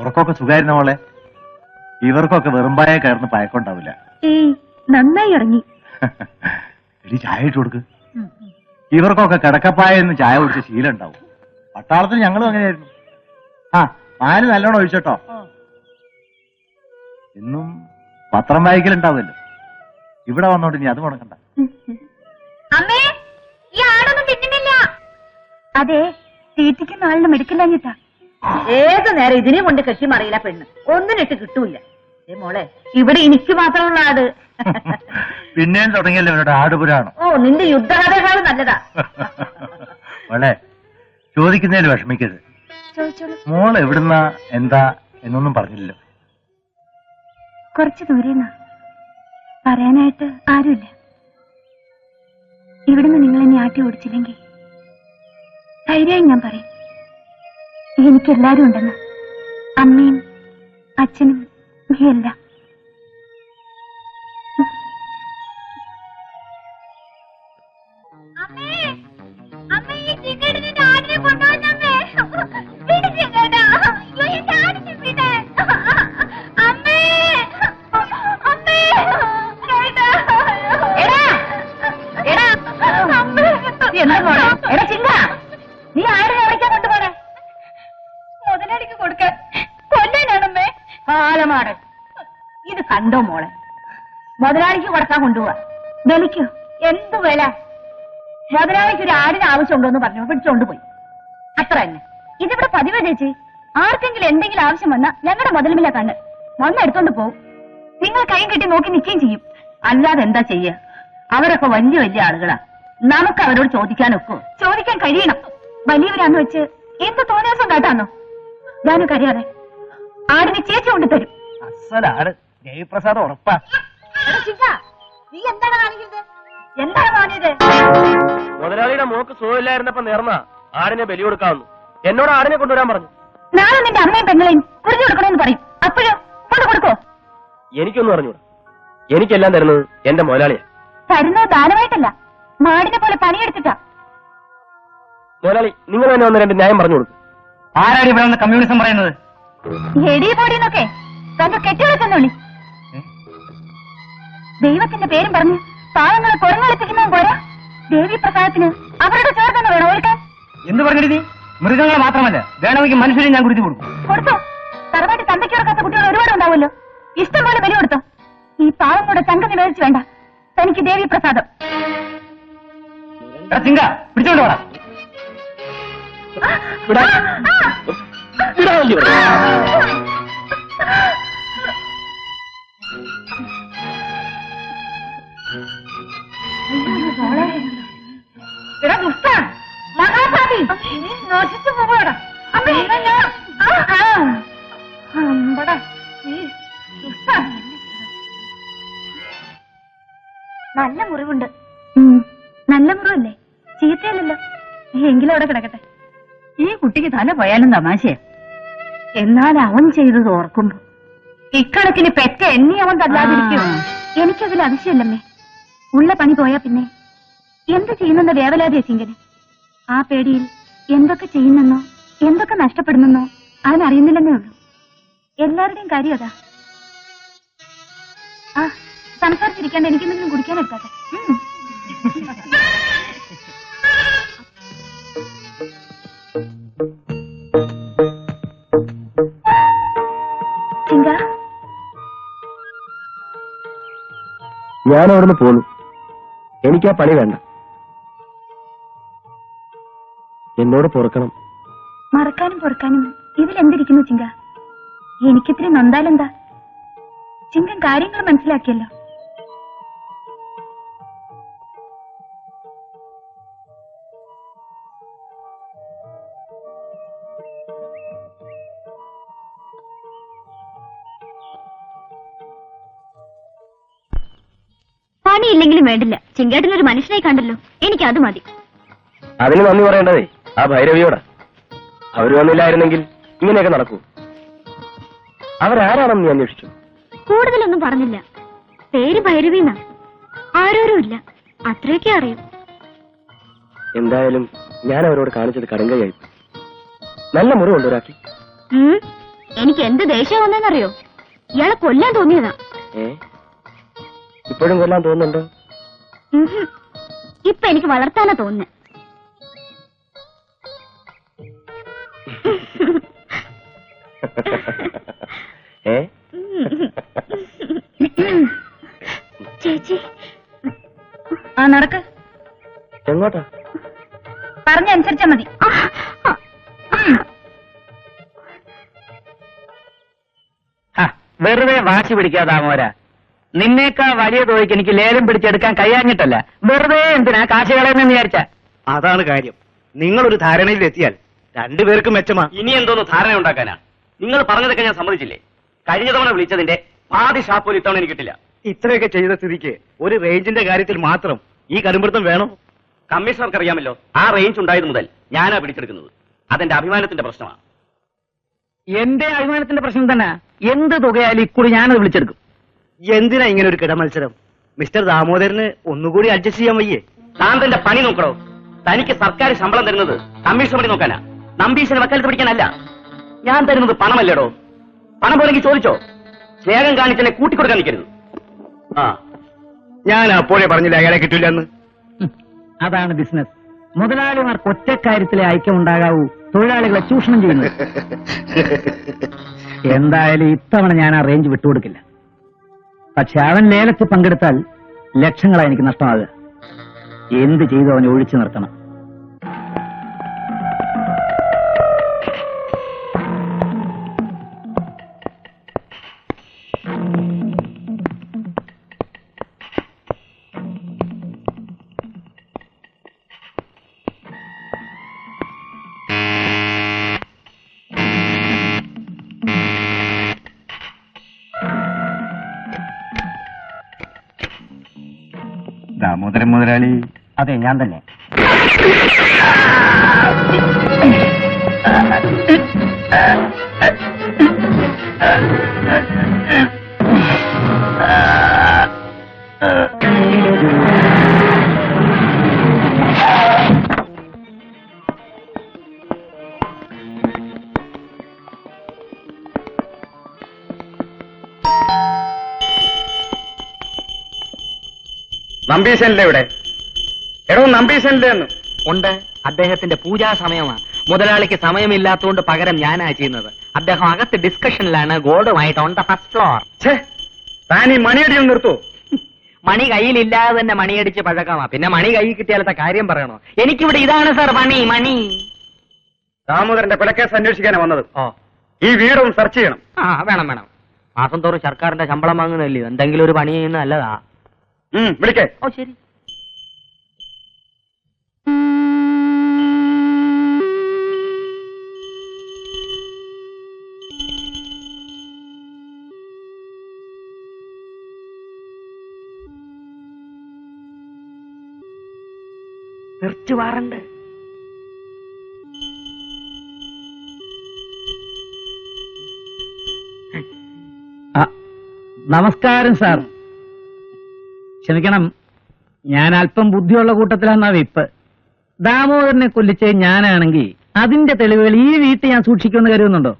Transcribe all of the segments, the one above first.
ഉറക്കമൊക്കെ സുഖമായിരുന്ന മോളെ. ഇവർക്കൊക്കെ വെറുമ്പായ കയറുന്ന പയക്കുണ്ടാവില്ല ഏയ് നന്നായി ഇറങ്ങി. എടി ചായ ഇട്ട് കൊടുക്ക്. ഇവർക്കൊക്കെ കിടക്കപ്പായ എന്ന് ചായ കുടിച്ച ശീലം ഉണ്ടാവും പട്ടാളത്തിൽ ഞങ്ങളും അങ്ങനെയായിരുന്നു. ആ പാൽ നല്ലോണം ഒഴിച്ചോട്ടോ. ഇന്നും പത്രം വായിക്കലുണ്ടാവുമല്ലോ. ഇവിടെ വന്നോണ്ട് ഇനി അത് മുടക്കണ്ട അമ്മേ ഈ ആടൊന്നും തിന്നുന്നില്ല. അതെ തീറ്റിക്കുന്ന ആളിന് മെടുക്കില്ലഞ്ഞിട്ടാ. ഏത് നേരം ഇതിനെ കൊണ്ട് കൃഷി മറിയില്ല പെണ്ണ്. ഒന്നിനിട്ട് കിട്ടൂല. ഏ മോളെ ഇവിടെ എനിക്ക് മാത്രമുള്ള ആട്. പിന്നെയും തുടങ്ങിയല്ലോ ഇവരുടെ ആടുപുരാണം ഓ നിന്റെ യുദ്ധകഥകൾ നല്ലതാ. മോളെ ചോദിക്കുന്നതിൽ വിഷമിക്കരുത്. ചോദിച്ചോളൂ. മോൾ എവിടുന്ന എന്താ എന്നൊന്നും പറഞ്ഞില്ലല്ലോ. കുറച്ച് ദൂരെന്നാ പറയാനായിട്ട് ആരുമില്ല. ഇവിടുന്ന് നിങ്ങൾ എന്നെ ആട്ടി ഓടിച്ചില്ലെങ്കിൽ ധൈര്യമായി ഞാൻ പറയും. എനിക്കെല്ലാരും ഉണ്ടെന്ന് അമ്മയും അച്ഛനും നീയെല്ലാം അമ്മേ അമ്മേ ഈ ചിക്കടിന്റെ ആടിനെ എന്താ കൊടുക്കാൻ. കൊല്ലാനാണമ്മേ. ഇത് കണ്ടോ മോളെ? മുതലാളിക്ക് കൊടുക്കാൻ കൊണ്ടുപോവാ. വിലയ്ക്കോ എന്ത് വില? മുതലാളിക്ക് ഒരു ആടിന് ആവശ്യമുണ്ടോന്ന് പറഞ്ഞു. പിടിച്ചോണ്ട് പോയി. അത്ര തന്നെ. ഇതിവിടെ പതിവ് ചേച്ചി. ആർക്കെങ്കിലും എന്തെങ്കിലും ആവശ്യം വന്നാ ഞങ്ങളുടെ മുതലുമില്ല കണ്ണ്. വന്ന് എടുത്തോണ്ട് പോകും നിങ്ങൾ കൈ കെട്ടി നോക്കി നിൽക്കുകയും ചെയ്യും. അല്ലാതെ എന്താ ചെയ്യ? അവരൊക്കെ വലിയ വലിയ ആളുകളാ. നമുക്ക് അവരോട് ചോദിക്കാനൊക്കോ? ചോദിക്കാൻ കഴിയണം. വലിയവരാന്ന് വെച്ച് എന്ത് തോന്നിയാസം കാട്ടാന്നോ? ഞാനൊക്കെ അറിയാതെ ആടിനെ ചേച്ചി കൊണ്ട് തരും. അസലാണ് ജയപ്രസാദ് ഉറപ്പാ. നീ എന്താണ് കാണിക്കുന്നത്? എന്താണ് കാണിയത്? മുതലാളിയുടെ മോക്ക് സുഖമില്ലായിരുന്നപ്പോ നേർന്ന ആടിനെ ബലി കൊടുക്കാവുന്നു. എന്നോട് ആടിനെ കൊണ്ടുവരാൻ പറഞ്ഞു. നാളെ നിന്റെ അമ്മയും പെങ്ങളെയും കുറിഞ്ഞു കൊടുക്കണമെന്ന് പറയും. അപ്പോഴോ? കൊണ്ട് കൊടുക്കോ? എനിക്കൊന്നും അറിഞ്ഞൂടാ. എനിക്കെല്ലാം തരുന്നത് എന്റെ മുതലാളിയാ. തരുന്നത് ദാനമായിട്ടല്ല. മാടിനെ പോലെ പണിയെടുത്തിട്ടാ. മുതലാളി നിങ്ങൾ തന്നെ ഒന്ന് രണ്ട് ന്യായം പറഞ്ഞു കൊടുക്കും. ആരാണ് ഇവിടെ കമ്മ്യൂണിസം പറയുന്നത്? എടി പൊടിയെന്നൊക്കെ തന്റെ കെട്ടികളെ ചെന്നുള്ളി ദൈവത്തിന്റെ പേരും പറഞ്ഞ് പാവങ്ങളെ കുരങ്ങളെത്തിക്കുന്നതും പോരാ. ദേവി പ്രസാദത്തിന് അവരുടെ ചോർ തന്നെ വേണം ഓർക്കാൻ എന്ത് പറഞ്ഞിട്ട് നീ? മൃഗങ്ങളെ മാത്രമല്ല വേണമെങ്കിൽ മനുഷ്യരെ ഞാൻ കുടിച്ചു കൊടുക്കും. കൊടുത്തോ. തറവാട്ടി തന്തയ്ക്ക് കൊടുക്കാത്ത കുട്ടികൾ ഒരുപാട് ഉണ്ടാവുമല്ലോ. ഇഷ്ടം പോലെ ബലി കൊടുത്തോ. ഈ പാവങ്ങളുടെ ചങ്ക നിവേദിച്ചു വേണ്ട. തനിക്ക് ദേവി പ്രസാദം ചിങ്ക പിടിച്ചോണ്ട് പോടാ നല്ല മുറിവുണ്ട്. നല്ല മുറിവല്ലേ? ചീത്തയല്ലല്ലോ. എങ്കിലും അവിടെ കിടക്കട്ടെ. ഈ കുട്ടിക്ക് തല പോയാലും തമാശയാ. എന്നാൽ അവൻ ചെയ്തത് ഓർക്കുമ്പോ. ഇക്കണക്കിന് പെറ്റ എന്നെ അവൻ തല്ലാതിരിക്കും എനിക്കതിൽ അതിശയല്ലമ്മേ ഉള്ള പണി പോയാ പിന്നെ. എന്ത് ചെയ്യുന്നെന്ന വേവലാതിയ ചിങ്കന് ആ പേടിയിൽ എന്തൊക്കെ ചെയ്യുന്നെന്നോ എന്തൊക്കെ നഷ്ടപ്പെടുന്നെന്നോ അവനറിയുന്നില്ലെന്നേ ഉള്ളൂ. എല്ലാവരുടെയും കാര്യം അതാ. ആ സംസാരിച്ചിരിക്കാണ്ട് എനിക്കെന്തെങ്കിലും കുടിക്കാൻ എടുത്താട്ടെ. ഞാൻ അവിടുന്ന് പോന്നു. എനിക്ക് ആ പണി വേണ്ട. എന്നോട് പൊറുക്കണം. മറക്കാനും പൊറുക്കാനും ഇതിലെന്തിരിക്കുന്നു ചിങ്ക? എനിക്കിത്തിരി നൊന്താലെന്താ ചിങ്കൻ കാര്യങ്ങൾ മനസ്സിലാക്കിയല്ലോ. പണിയില്ലെങ്കിലും വേണ്ടില്ല. ചിങ്കേട്ടനൊരു മനുഷ്യനെ കണ്ടല്ലോ. എനിക്ക് അത് മതി. അതിന് നന്ദി പറയേണ്ടതേ. ആ ഭൈരവിയോടാ. അവർ വന്നില്ലായിരുന്നെങ്കിൽ ഇങ്ങനെയൊക്കെ നടക്കൂ. അവരാരാണെന്ന് നീ അന്വേഷിച്ചു? കൂടുതലൊന്നും പറഞ്ഞില്ല. പേര് ഭൈരവീന്ന. ആരോരും ഇല്ല. അത്രയൊക്കെ അറിയും. എന്തായാലും ഞാൻ അവരോട് കാണിച്ചത് കടങ്കയായി. നല്ല മുറി കൊണ്ടുവരാക്കി എനിക്ക് എന്ത് ദേഷ്യം വന്നെന്നറിയോ? ഇയാളെ കൊല്ലാൻ തോന്നിയതാ. ഏ? ഇപ്പോഴും കൊല്ലാൻ തോന്നുന്നുണ്ടോ? ഇപ്പൊ എനിക്ക് വളർത്താനാ തോന്നുന്നത് ഏ? ചേച്ചി. ആ നടക്ക്. എങ്ങോട്ടാ? പറഞ്ഞ അനുസരിച്ചാ മതി. വെറുതെ വാശി പിടിക്കാതാ മോര. നിന്നേക്കാ വലിയ തോക്ക് എനിക്ക് ലേലം പിടിച്ചെടുക്കാൻ കഴിയാഞ്ഞിട്ടല്ല. വെറുതെ എന്തിനാ കാശ് കളയുന്നെന്ന് വിചാരിച്ച? അതാണ് കാര്യം. നിങ്ങളൊരു ധാരണയിലെത്തിയാൽ രണ്ടുപേർക്കും മെച്ചമാ. ഇനി എന്തോന്ന് ധാരണ ഉണ്ടാക്കാനാ? നിങ്ങൾ പറഞ്ഞതൊക്കെ ഞാൻ സമ്മതിച്ചില്ലേ? കഴിഞ്ഞ തവണ വിളിച്ചതിന്റെ പാതി ഷാപ്പോലും ഇത്തവണ എനിക്ക് കിട്ടില്ല. ഇത്രയൊക്കെ ചെയ്ത സ്ഥിതിക്ക് ഒരു റേഞ്ചിന്റെ കാര്യത്തിൽ മാത്രം ഈ കടുംപിടുത്തം വേണോ? കമ്മീഷണർക്ക് അറിയാമല്ലോ ആ റേഞ്ച് ഉണ്ടായത് മുതൽ ഞാനാ പിടിച്ചെടുക്കുന്നത്. അതെന്റെ അഭിമാനത്തിന്റെ പ്രശ്നമാണ് എന്റെ അഭിമാനത്തിന്റെ പ്രശ്നം തന്നെ. എന്ത് തുകയായാലും ഇക്കുറി ഞാനത് വിളിച്ചെടുക്കും. എന്തിനാ ഇങ്ങനെ ഒരു കിടമത്സരം? മിസ്റ്റർ ദാമോദരന് ഒന്നുകൂടി അഡ്ജസ്റ്റ് ചെയ്യാൻ വയ്യേ. താൻ തന്റെ പണി നോക്കണോ? തനിക്ക് സർക്കാർ ശമ്പളം തരുന്നത് കമ്മീഷൻ പണി നോക്കാനാ. നമ്പീശന് വക്കാലത്ത് പിടിക്കാനല്ല. ഞാൻ തരുന്നത് പണമല്ലേടോ? പണം പോലെങ്കിൽ ചോദിച്ചോ? സ്നേഹം കാണിച്ചെന്നെ കൂട്ടിക്കൊടുക്കാൻ നിൽക്കരുത്. ആ ഞാൻ അപ്പോഴേ പറഞ്ഞില്ല അയാളെ കിട്ടില്ല എന്ന് അതാണ് ബിസിനസ്. മുതലാളിമാർക്ക് ഒറ്റക്കാര്യത്തിലെ ഐക്യം ഉണ്ടാകാവൂ തൊഴിലാളികളെ ചൂഷണം ചെയ്യുന്നു. എന്തായാലും ഇത്തവണ ഞാൻ ആ റേഞ്ച് വിട്ടുകൊടുക്കില്ല. പക്ഷെ അവൻ ലേലത്തിൽ പങ്കെടുത്താൽ ലക്ഷങ്ങളാണ് എനിക്ക് നഷ്ടമാകുക. എന്ത് ചെയ്തു അവനെ ഒഴിച്ചു നിർത്തണം? ദാമോദരൻ മുതലാളി. അതെ ഞാൻ തന്നെ. നമ്പീശനിലെ ഇവിടെ. എടോ നമ്പീശനിലെ എന്ന് ഉണ്ട്. അദ്ദേഹത്തിന്റെ പൂജാ സമയമാണ്. മുതലാളിക്ക് സമയമില്ലാത്തതുകൊണ്ട് പകരം ഞാനാ ചെയ്യുന്നത്. അദ്ദേഹം അകത്ത് ഡിസ്കഷനിലാണ് ഗോൾഡുമായിട്ട് ഓൺ ദ ഫസ്റ്റ് ഫ്ലോർ ഛേ താൻ ഈ മണിയടിയും നിർത്തൂ. മണി കയ്യിലില്ലാതെ തന്നെ മണിയടിച്ച് പഴക്കമാ. പിന്നെ മണി കൈ കിട്ടിയാലത്തെ കാര്യം പറയണോ? എനിക്കിവിടെ ഇതാണ് സാർ മണി മണി. ദാമോദരന്റെ കൊലക്കേസ് അന്വേഷിക്കാനാ വന്നത്. ഓ ഈ വീടും സെർച്ച് ചെയ്യണം. ആ വേണം വേണം. മാസം തോറും സർക്കാരിന്റെ ശമ്പളം വാങ്ങുന്നില്ലേ എന്തെങ്കിലും ഒരു പണി ചെയ്യുന്ന നല്ലതാ. വിളിക്കേ. ഓ ശരി. വാറണ്ട്. നമസ്കാരം സാർ. ക്ഷമിക്കണം. ഞാൻ അല്പം ബുദ്ധിയുള്ള കൂട്ടത്തിലാന്നാ വിപ്പ്. ദാമോദരനെ കൊല്ലിച്ച് ഞാനാണെങ്കിൽ അതിന്റെ തെളിവുകൾ ഈ വീട്ടിൽ ഞാൻ സൂക്ഷിക്കുമെന്ന് കരുതുന്നുണ്ടോ?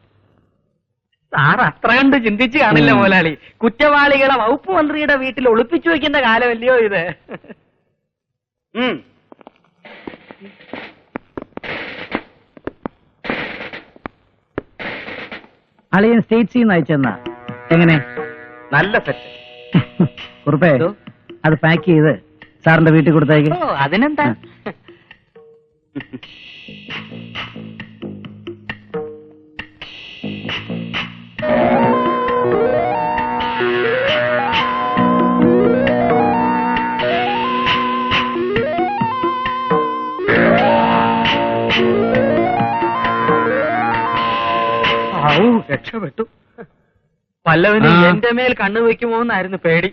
സാർ അത്ര കണ്ട് ചിന്തിച്ചു കാണില്ല മോലാളി. മുതലാളി കുറ്റവാളികളെ വകുപ്പ് മന്ത്രിയുടെ വീട്ടിൽ ഒളിപ്പിച്ചു വെക്കേണ്ട കാലമല്ലയോ ഇത്. അളിയൻ സ്റ്റേറ്റ്സിൽ നിന്ന് അയച്ചെന്നാ എങ്ങനെ? നല്ല സെറ്റ് കുറുപ്പേ അത് പാക്ക് ചെയ്ത് സാറിന്റെ വീട്ടിൽ കൊടുത്തേക്ക്. ഓ അതിനെന്താ? രക്ഷപ്പെട്ടു. പല്ലവന് എന്റെ മേൽ കണ്ണു വെക്കുമോ എന്നായിരുന്നു പേടി.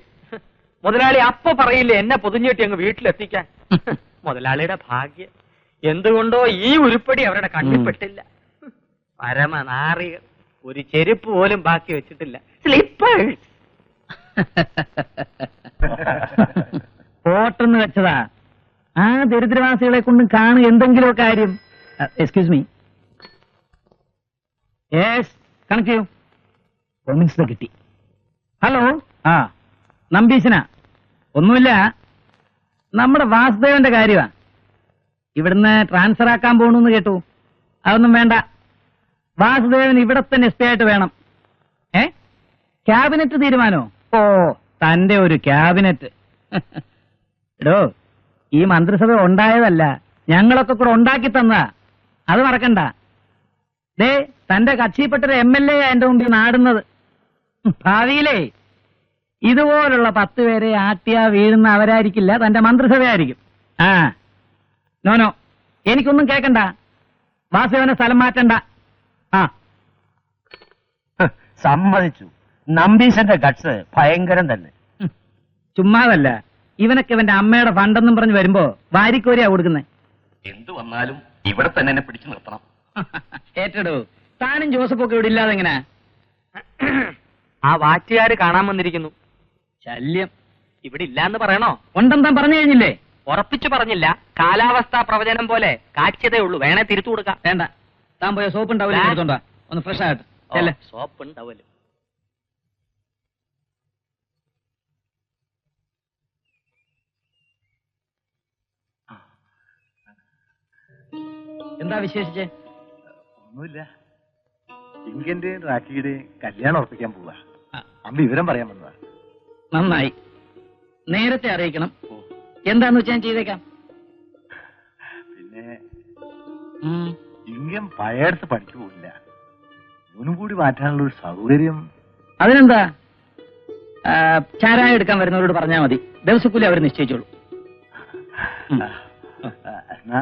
മുതലാളി അപ്പൊ പറയില്ലേ എന്നെ പൊതിഞ്ഞിട്ട് അങ്ങ് വീട്ടിലെത്തിക്കാൻ? മുതലാളിയുടെ ഭാഗ്യം. എന്തുകൊണ്ടോ ഈ ഉരുപ്പടി അവരുടെ കണ്ണിപ്പെട്ടില്ല പരമനാറികൾ. ഒരു ചെരുപ്പ് പോലും ബാക്കി വെച്ചിട്ടില്ല. സ്ലിപ്പേഴ്സ് പോട്ടെന്ന് വെച്ചതാ. ആ ദരിദ്രവാസികളെ കൊണ്ട് കാണു എന്തെങ്കിലും കാര്യം. എക്സ്ക്യൂസ് മീ യെസ് കണക്ട് ചെയ്യൂ. കിട്ടി. ഹലോ ആ നമ്പീശന. ഒന്നുമില്ല. നമ്മുടെ വാസുദേവന്റെ കാര്യമാ ഇവിടുന്ന് ട്രാൻസ്ഫർ ആക്കാൻ പോണെന്ന് കേട്ടു. അതൊന്നും വേണ്ട. വാസുദേവൻ ഇവിടെ തന്നെ സ്റ്റേ ആയിട്ട് വേണം. ഏ? ക്യാബിനറ്റ് തീരുമാനോ? ഓ തന്റെ ഒരു ക്യാബിനറ്റ് എടോ ഈ മന്ത്രിസഭ ഉണ്ടായതല്ല. ഞങ്ങളൊക്കെ കൂടെ ഉണ്ടാക്കി തന്നതാ. അത് മറക്കണ്ട. ദേ തന്റെ കക്ഷിപ്പെട്ടൊരു എം എൽ എ എന്റെ മുമ്പിൽ നാടുന്നത്. ഭാവിയിലേ. ഇതുപോലുള്ള പത്ത് പേരെ ആട്ടിയാ വീഴുന്ന അവരായിരിക്കില്ല തന്റെ മന്ത്രിസഭയായിരിക്കും. ആ. നോനോ എനിക്കൊന്നും കേക്കണ്ട. വാസുദേവനെ സ്ഥലം മാറ്റണ്ട. ആ. സമ്മതിച്ചു. നമ്പീശന്റെ ഗട്സ് ഭയങ്കരം തന്നെ. ചുമ്മാതല്ല. ഇവനൊക്കെ ഇവന്റെ അമ്മയുടെ ഫണ്ടെന്നും പറഞ്ഞ് വരുമ്പോ വാരിക്കോരിയാ കൊടുക്കുന്നേ. എന്തു വന്നാലും ഇവിടെ തന്നെ എന്നെ പിടിച്ചു നിർത്തണം. ഏറ്റെടു. താനും ജോസഫൊക്കെ ഇവിടെ ഇല്ലാതെ എങ്ങനെ ആ വാറ്റുകാര് കാണാൻ വന്നിരിക്കുന്നു. ശല്യം. ഇവിടെ ഇല്ലാന്ന് പറയണോ? ഉണ്ടെന്താ പറഞ്ഞു കഴിഞ്ഞില്ലേ? ഉറപ്പിച്ചു പറഞ്ഞില്ല. കാലാവസ്ഥാ പ്രവചനം പോലെ കാച്ചതേ ഉള്ളൂ. വേണേ തിരുത്തു കൊടുക്കാം. വേണ്ട. താൻ പോയ സോപ്പ് ഉണ്ടാവില്ല ഒന്ന് ഫ്രഷ് ആയിട്ട്. ചെല്ലേ. സോപ്പ് ഉണ്ടാവില്ല എന്താ വിശേഷിച്ചേ? ഒന്നുമില്ല. ഇങ്കന്റെയും റാക്കിയുടെയും കല്യാണം ഉറപ്പിക്കാൻ പോവാ. അമ്മ വിവരം പറയാൻ വന്നതാ. നന്നായി. നേരത്തെ അറിയിക്കണം. എന്താന്ന് വെച്ചാൽ ചെയ്തേക്കാം? പിന്നെ. ഇങ്കൻ പഴയടുത്ത് പഠിച്ചു പോയില്ല കൂടി മാറ്റാനുള്ള ഒരു സൗകര്യം. അതിനെന്താ? ചാരായ എടുക്കാൻ വരുന്നവരോട് പറഞ്ഞാൽ മതി. ദിവസക്കൂലി അവർ നിശ്ചയിച്ചോളൂ. എന്നാ